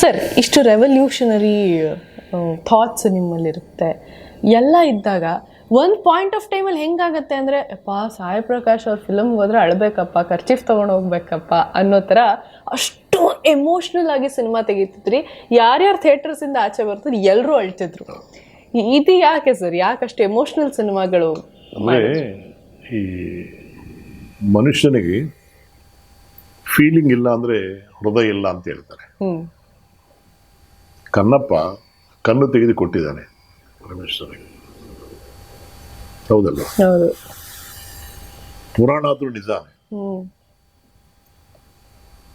Sir, ಇಷ್ಟು revolutionary thoughts ನಿಮ್ಮಲ್ಲಿರುತ್ತೆ. ಎಲ್ಲ ಇದ್ದಾಗ ಒಂದು ಪಾಯಿಂಟ್ ಆಫ್ ಟೈಮಲ್ಲಿ ಹೆಂಗಾಗತ್ತೆ ಅಂದರೆ ಅಪ್ಪ ಸಾಯಿ ಪ್ರಕಾಶ್ ಅವ್ರ ಫಿಲಮ್ಗೆ ಹೋದ್ರೆ ಅಳಬೇಕಪ್ಪ ಖರ್ಚೀಫ್ ತೊಗೊಂಡು ಹೋಗ್ಬೇಕಪ್ಪ ಅನ್ನೋ ಥರ ಅಷ್ಟು ಎಮೋಷ್ನಲ್ ಆಗಿ ಸಿನಿಮಾ ತೆಗೀತಿದ್ರಿ. ಯಾರ್ಯಾರು ಥಿಯೇಟರ್ಸಿಂದ ಆಚೆ ಬರ್ತಾರೆ ಎಲ್ಲರೂ ಅಳ್ತಿದ್ರು. ಇದು ಯಾಕೆ ಸರ್? ಯಾಕೆ ಅಷ್ಟು ಎಮೋಷ್ನಲ್ ಸಿನಿಮಾಗಳು ಈ ಮನುಷ್ಯನಿಗೆ ಫೀಲಿಂಗ್ ಇಲ್ಲ ಅಂದರೆ ಹೃದಯ ಇಲ್ಲ ಅಂತ ಹೇಳ್ತಾರೆ. ಕಣ್ಣಪ್ಪ ಕನ್ನಪ್ಪ ಕಣ್ಣು ತೆಗೆದು ಕೊಟ್ಟಿದ್ದಾನೆ ಪರಮೇಶ್ವರಿಗೆ ಹೌದಲ್ಲ ಹೌದು. ಪುರಾಣ ಆದ್ರೂ ನಿಜ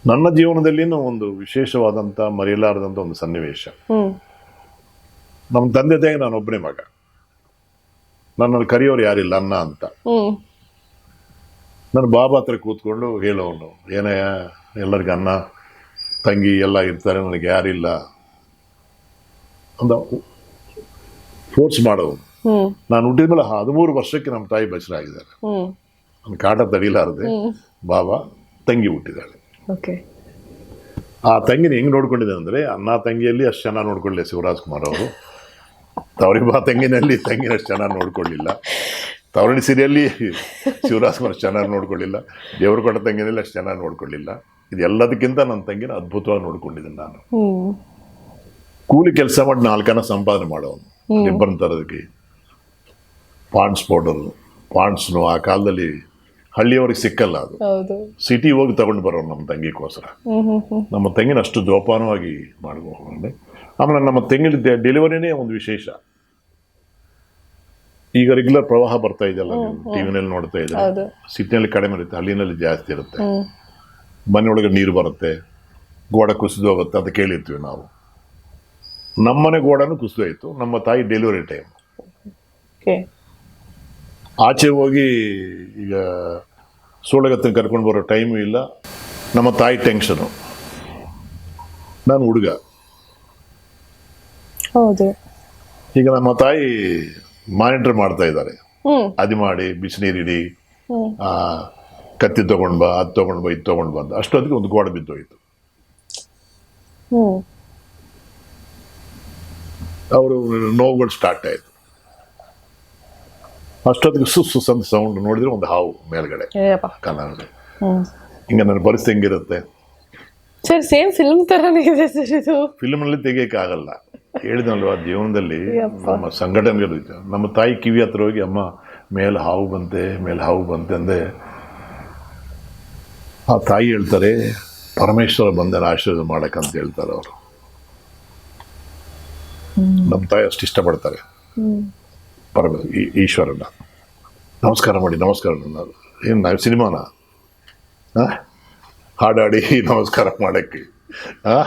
ನನ್ನ ಜೀವನದಲ್ಲಿನೂ ಒಂದು ವಿಶೇಷವಾದಂಥ ಮರೆಯಲಾರದಂಥ ಒಂದು ಸನ್ನಿವೇಶ. ನಮ್ಮ ತಂದೆ ತಾಯಿ ನಾನು ಒಬ್ಬನೇ ಮಗ. ನನ್ನನ್ನು ಕರೆಯೋರು ಯಾರಿಲ್ಲ ಅನ್ನ ಅಂತ. ನನ್ನ ಬಾಬಾ ಹತ್ರ ಕೂತ್ಕೊಂಡು ಹೇಳೋನು ಏನಯ್ಯ ಎಲ್ಲರಿಗೂ ಅನ್ನ ತಂಗಿ ಎಲ್ಲ ಇರ್ತಾರೆ ನನಗೆ ಯಾರಿಲ್ಲ ಅಂದ ಫೋರ್ಸ್ ಮಾಡೋನು ನಾನು ಹುಟ್ಟಿದ ಮೇಲೆ ಹದಿಮೂರು ವರ್ಷಕ್ಕೆ ನಮ್ಮ ತಾಯಿ ಬಸರಾಗಿದ್ದಾರೆ. ನನ್ನ ಕಾಟ ತಡಿಲಾರದೆ ಬಾಬಾ ತಂಗಿ ಹುಟ್ಟಿದ್ದಾಳೆ. ಓಕೆ. ಆ ತಂಗಿನ ಹೆಂಗೆ ನೋಡ್ಕೊಂಡಿದೆ ಅಂದರೆ ಅನ್ನ ತಂಗಿಯಲ್ಲಿ ಅಷ್ಟು ಚೆನ್ನಾಗಿ ನೋಡ್ಕೊಳ್ಳಿ ಶಿವರಾಜ್ ಕುಮಾರ್ ಅವರು. ತವರಿಬಾ ತಂಗಿನಲ್ಲಿ ತಂಗಿನ ಅಷ್ಟು ಚೆನ್ನಾಗಿ ನೋಡ್ಕೊಳ್ಳಿಲ್ಲ ತವರಣಿ ಸೀರಿಯಲ್ಲಿ ಶಿವರಾಜ್ ಕುಮಾರ್ ಚೆನ್ನಾಗಿ ನೋಡ್ಕೊಳ್ಳಿಲ್ಲ ದೇವರಕೊಡ ತಂಗಿನಲ್ಲಿ ಅಷ್ಟು ಚೆನ್ನಾಗಿ ನೋಡ್ಕೊಳ್ಳಿಲ್ಲ. ಇದೆಲ್ಲದಕ್ಕಿಂತ ನನ್ನ ತಂಗಿನ ಅದ್ಭುತವಾಗಿ ನೋಡ್ಕೊಂಡಿದ್ದೀನಿ ನಾನು. ಕೂಲಿ ಕೆಲಸ ಮಾಡಿ ನಾಲ್ಕನ ಸಂಪಾದನೆ ಮಾಡೋನು ರಿಬ್ಬನ್ ತರೋದಕ್ಕೆ. ಪಾಂಡ್ಸ್ ಪೌಡರ್ ಪಾಂಡ್ಸ್ನು ಆ ಕಾಲದಲ್ಲಿ ಹಳ್ಳಿಯವ್ರಿಗೆ ಸಿಕ್ಕಲ್ಲ ಅದು. ಸಿಟಿ ಹೋಗಿ ತಗೊಂಡು ಬರೋನು ನಮ್ಮ ತಂಗಿಗೋಸ್ಕರ. ನಮ್ಮ ತಂಗಿನ ಅಷ್ಟು ಜೋಪಾನವಾಗಿ ಮಾಡ್ಕೊಂಡು ಆಮೇಲೆ ನಮ್ಮ ತಂಗಿನ ಡೆಲಿವರಿನೇ ಒಂದು ವಿಶೇಷ. ಈಗ ರೆಗ್ಯುಲರ್ ಪ್ರವಾಹ ಬರ್ತಾ ಇದೆಯಲ್ಲ ಟಿವಿನಲ್ಲಿ ನೋಡ್ತಾ ಇದ್ದಾರೆ? ಸಿಟಿನಲ್ಲಿ ಕಡಿಮೆ ಇರುತ್ತೆ ಹಳ್ಳಿನಲ್ಲಿ ಜಾಸ್ತಿ ಇರುತ್ತೆ. ಮನೆ ಮನೆಯೊಳಗೆ ನೀರು ಬರುತ್ತೆ ಗೋಡೆ ಕುಸಿದು ಹೋಗುತ್ತೆ ಅಂತ ಕೇಳಿರ್ತೀವಿ ನಾವು. ನಮ್ಮನೆ ಗೋಡನು ಕುಸಿದೋಯ್ತು ನಮ್ಮ ತಾಯಿ ಡೆಲಿವರಿ ಟೈಮ್ ಆಚೆ ಹೋಗಿ ಈಗ ಸೋಳಗತ್ತನ ಕರ್ಕೊಂಡು ಬರೋ ಟೈಮು ಇಲ್ಲ. ನಮ್ಮ ತಾಯಿ ಟೆನ್ಷನು ನಾನು ಹುಡುಗ. ಹೌದು. ಈಗ ನಮ್ಮ ತಾಯಿ ಮಾನಿಟರ್ ಮಾಡ್ತಾ ಇದ್ದಾರೆ. ಅದು ಮಾಡಿ ಬಿಸಿನೀರಿಡಿ ಕತ್ತಿ ತಗೊಂಡ್ ಬಾ ಅದು ತಗೊಂಡ್ ಬಾ ಇದು ತಗೊಂಡ್ ಬಂದ ಅಷ್ಟೊತ್ತಿಗೆ ಒಂದು ಗೋಡೆ ಬಿದ್ದೋಯ್ತು. ಅವರು ನೋವುಗಳು ಸ್ಟಾರ್ಟ್ ಆಯ್ತು. ಅಷ್ಟೊತ್ತಿಗೆ ಸುಸ್ ಸುಸ್ ಅಂತ ಸೌಂಡ್ ನೋಡಿದ್ರೆ ಒಂದು ಹಾವು ಮೇಲ್ಗಡೆ ಕನ್ನಡ ಹಿಂಗೆ ನನ್ನ ಪರಿಸ್ಥಿತಿ ಹೆಂಗಿರುತ್ತೆ? ಸರ್ ಸೇಮ್ ಫಿಲ್ಮ್ ಥರನೇ ಇದೆ ಸರ್ ಇದು. ಫಿಲ್ಮಲ್ಲಿ ತೆಗಿಯೋಕ್ಕಾಗಲ್ಲ. ಹೇಳಿದಲ್ವಾ ಜೀವನದಲ್ಲಿ? ನಮ್ಮ ಸಂಘಟನೆಗಳು. ನಮ್ಮ ತಾಯಿ ಕಿವಿ ಹತ್ರ ಹೋಗಿ ಅಮ್ಮ ಮೇಲೆ ಹಾವು ಬಂತೆ ಮೇಲೆ ಹಾವು ಬಂತೆ ಅಂದೆ. ಆ ತಾಯಿ ಹೇಳ್ತಾರೆ ಪರಮೇಶ್ವರ ಬಂದ ಆಶೀರ್ವಾದ ಮಾಡಕ್ಕಂತ ಹೇಳ್ತಾರೆ ಅವರು. ನಮ್ಮ ತಾಯಿ ಅಷ್ಟು ಇಷ್ಟಪಡ್ತಾರೆ. ಪರಮ ಈಶ್ವರನ. ನಮಸ್ಕಾರ ಮಾಡಿ ನಮಸ್ಕಾರ. ಏನು ನಾವು ಸಿನಿಮಾನ? ಹಾಡಾಡಿ ನಮಸ್ಕಾರ ಮಾಡೋಕ್ಕೆ. ಆ?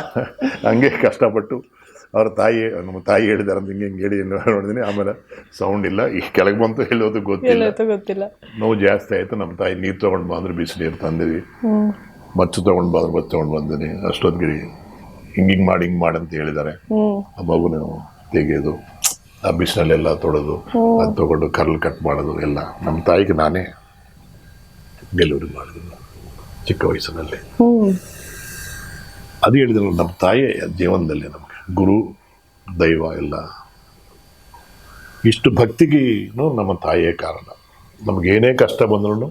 ಹಂಗೆ ಕಷ್ಟಪಟ್ಟು ಅವ್ರ ತಾಯಿ ನಮ್ಮ ತಾಯಿ ಹೇಳಿದಾರೆ ಅಂತ ಹಿಂಗೆ ಹಿಂಗೆ ಹೇಳಿ ನೋಡಿದೀನಿ. ಆಮೇಲೆ ಸೌಂಡ್ ಇಲ್ಲ. ಈ ಕೆಳಗೆ ಬಂತು ಹೇಳೋದು ಗೊತ್ತಿಲ್ಲ. ಗೊತ್ತಿಲ್ಲ. ನೋವು ಜಾಸ್ತಿ ಆಯಿತು. ನಮ್ಮ ತಾಯಿ ನೀರು ತೊಗೊಂಡು ಬಂದ್ರೆ ಬಿಸಿನೀರು ತಂದಿವಿ ಹ್ಞೂ ಮಚ್ಚು ತೊಗೊಂಡು ಬಂದ್ರೆ ಮಚ್ಚು ತೊಗೊಂಡು ಬಂದಿನಿ ಅಷ್ಟೊತ್ತಿಗೆ ಹಿಂಗೆ ಹಿಂಗೆ ಮಾಡಿ ಹಿಂಗೆ ಮಾಡಿ ಅಂತ ಹೇಳಿದ್ದಾರೆ ಆ ಮಗುನ ತೆಗೆಯೋದು ಆ ಬಿಸಿನಲ್ಲೆಲ್ಲ ತೊಡೋದು ಅದು ತೊಗೊಂಡು ಕರ್ಲ್ ಕಟ್ ಮಾಡೋದು ಎಲ್ಲ ನಮ್ಮ ತಾಯಿಗೆ ನಾನೇ ಡೆಲಿವರಿ ಮಾಡಿದ್ರು ಚಿಕ್ಕ ವಯಸ್ಸಿನಲ್ಲಿ. ಅದು ಹೇಳಿದ್ರು ನಮ್ಮ ತಾಯಿ ಜೀವನದಲ್ಲಿ ನಮಗೆ ಗುರು ದೈವ ಎಲ್ಲ ಇಷ್ಟು ಭಕ್ತಿಗೂ ನಮ್ಮ ತಾಯಿಯೇ ಕಾರಣ. ನಮಗೇನೇ ಕಷ್ಟ ಬಂದ್ರೂ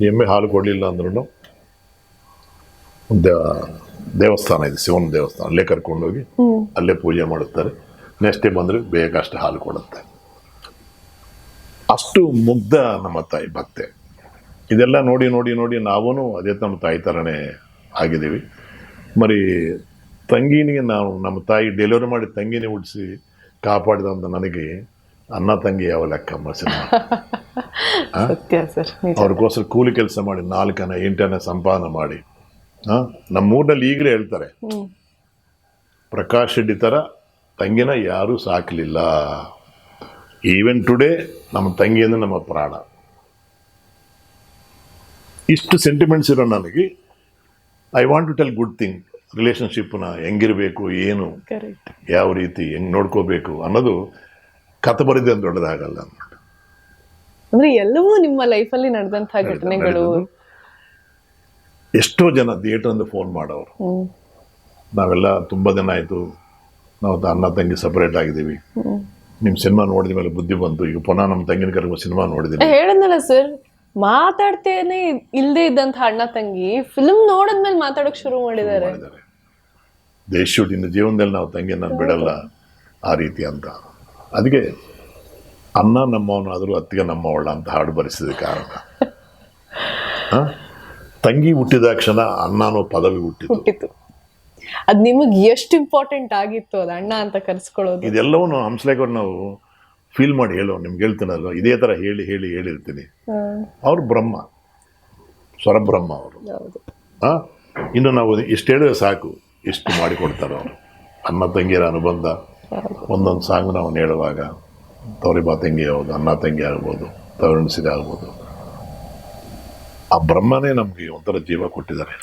ಎಮ್ಮೆ ಹಾಲು ಕೊಡಲಿಲ್ಲ ಅಂದ್ರೂ ದೇವಸ್ಥಾನ ಇದೆ ಶಿವನ ದೇವಸ್ಥಾನ. ಅಲ್ಲೇ ಕರ್ಕೊಂಡೋಗಿ ಅಲ್ಲೇ ಪೂಜೆ ಮಾಡುತ್ತಾರೆ. ನೆಕ್ಸ್ಟ್ ಡೇ ಬಂದರೆ ಬೇಗ ಅಷ್ಟೇ ಹಾಲು ಕೊಡುತ್ತೆ. ಅಷ್ಟು ಮುಗ್ಧ ನಮ್ಮ ತಾಯಿ ಭಕ್ತೆ. ಇದೆಲ್ಲ ನೋಡಿ ನೋಡಿ ನೋಡಿ ನಾವೂ ಅದೇ ನಮ್ಮ ತಾಯಿ ಥರನೇ ಆಗಿದ್ದೀವಿ. మరి ತಂಗಿನಿಗೆ ನಾವು ನಮ್ಮ ತಾಯಿ ಡೆಲಿವರಿ ಮಾಡಿ ತಂಗಿನೇ ಉಡಿಸಿ ಕಾಪಾಡಿದಂಥ ನನಗೆ ಅನ್ನ ತಂಗಿ ಯಾವ ಲೆಕ್ಕ ಸಿನಿಮಾ ಅವ್ರಿಗೋಸ್ಕರ ಕೂಲಿ ಕೆಲಸ ಮಾಡಿ ನಾಲ್ಕನ ಎಂಟನ ಸಂಪಾದನೆ ಮಾಡಿ. ಹಾಂ ನಮ್ಮ ಊರಿನಲ್ಲಿ ಈಗಲೇ ಹೇಳ್ತಾರೆ ಪ್ರಕಾಶ್ ರೆಡ್ಡಿ ಥರ ತಂಗಿನ ಯಾರೂ ಸಾಕಲಿಲ್ಲ. ಈವನ್ ಟುಡೇ ನಮ್ಮ ತಂಗಿ ಅಂದ್ರೆ ನಮ್ಮ ಪ್ರಾಣ. ಇಷ್ಟು ಸೆಂಟಿಮೆಂಟ್ಸ್ ಇರೋ ನನಗೆ I want to tell good thing ರಿಲೇಷನ್ಶಿಪ್ನ ಹೆಂಗಿರಬೇಕು ಏನು ಯಾವ ರೀತಿ ಹೆಂಗೆ ನೋಡ್ಕೋಬೇಕು ಅನ್ನೋದು ಕಥೆ ಬರಿದೆ ಅಂತ ದೊಡ್ಡದಾಗಲ್ಲ ಅಂದ್ಬಿಟ್ಟು ಅಂದ್ರೆ ಎಲ್ಲವೂ ನಿಮ್ಮ ಲೈಫಲ್ಲಿ ನಡೆದಂತಹ ಘಟನೆಗಳು. ಎಷ್ಟೋ ಜನ ಥಿಯೇಟರ್ ಫೋನ್ ಮಾಡೋರು. ನಾವೆಲ್ಲ ತುಂಬಾ ದಿನ ಆಯ್ತು ನಾವು ಅಣ್ಣ ತಂಗಿ ಸಪ್ರೇಟ್ ಆಗಿದ್ದೀವಿ. ನಿಮ್ಮ ಸಿನಿಮಾ ನೋಡಿದ ಮೇಲೆ ಬುದ್ಧಿ ಬಂತು. ಈಗ ಪುನಃ ನಮ್ಮ ತಂಗಿನ ಕರ್ಕೊಂಡು ಸಿನಿಮಾ ನೋಡಿದ್ದೀನಿ. ಹೇಳದ್ನಲ್ಲ ಸರ್ ಮಾತಾಡ್ತೇನೆ ಇಲ್ದೇ ಇದ್ದಂತ ಅಣ್ಣ ತಂಗಿ ಫಿಲ್ಮ್ ನೋಡಿದ್ಮೇಲೆ ಮಾತಾಡೋಕೆ ಶುರು ಮಾಡಿದ್ದಾರೆ. ಮಾಡಿದ್ದಾರೆ ದೇಶ ಇನ್ನು ಜೀವನದಲ್ಲಿ ನಾವು ತಂಗಿಯನ್ನು ಬಿಡಲ್ಲ ಆ ರೀತಿ ಅಂತ. ಅದಕ್ಕೆ ಅನ್ನ ನಮ್ಮವನಾದರೂ ಅತ್ತಿಗೆ ನಮ್ಮವಳ ಅಂತ ಹಾಡು ಬರೆಸಿದ ಕಾರಣ. ಹ? ತಂಗಿ ಹುಟ್ಟಿದ ಕ್ಷಣ ಅನ್ನ ಅನ್ನೋ ಪದವಿ ಹುಟ್ಟಿತು. ಅದು ನಿಮಗೆ ಎಷ್ಟು ಇಂಪಾರ್ಟೆಂಟ್ ಆಗಿತ್ತು ಅದು ಅಣ್ಣ ಅಂತ ಕರೆಸ್ಕೊಳ್ಳೋದು? ಇದೆಲ್ಲವನ್ನು ಹಂಸಲೇಖರ್ ನಾವು ಫೀಲ್ ಮಾಡಿ ಹೇಳೋ ನಿಮ್ಗೆ ಹೇಳ್ತೀನಲ್ವ? ಇದೇ ಥರ ಹೇಳಿ ಹೇಳಿ ಹೇಳಿರ್ತೀನಿ. ಅವ್ರು ಬ್ರಹ್ಮ ಸ್ವರಬ್ರಹ್ಮ ಅವರು. ಆ? ಇನ್ನು ನಾವು ಇಷ್ಟು ಹೇಳಿದ್ರೆ ಸಾಕು. ಇಷ್ಟು ಮಾಡಿಕೊಡ್ತಾರೆ. ಅವರು ಅಣ್ಣ ತಂಗಿಯರ ಅನುಬಂಧ, ಒಂದೊಂದು ಸಾಂಗ್ ನಾವು ಹೇಳುವಾಗ ತವರಿಬಾ ತಂಗಿ ಆಗ್ಬೋದು ಅಣ್ಣ ತಂಗಿ ಆಗ್ಬೋದು ತವರಣಿಸಿದೆ ಆಗ್ಬೋದು. ಆ ಬ್ರಹ್ಮನೇ ನಮಗೆ ಒಂಥರ ಜೀವ ಕೊಟ್ಟಿದ್ದಾರೆ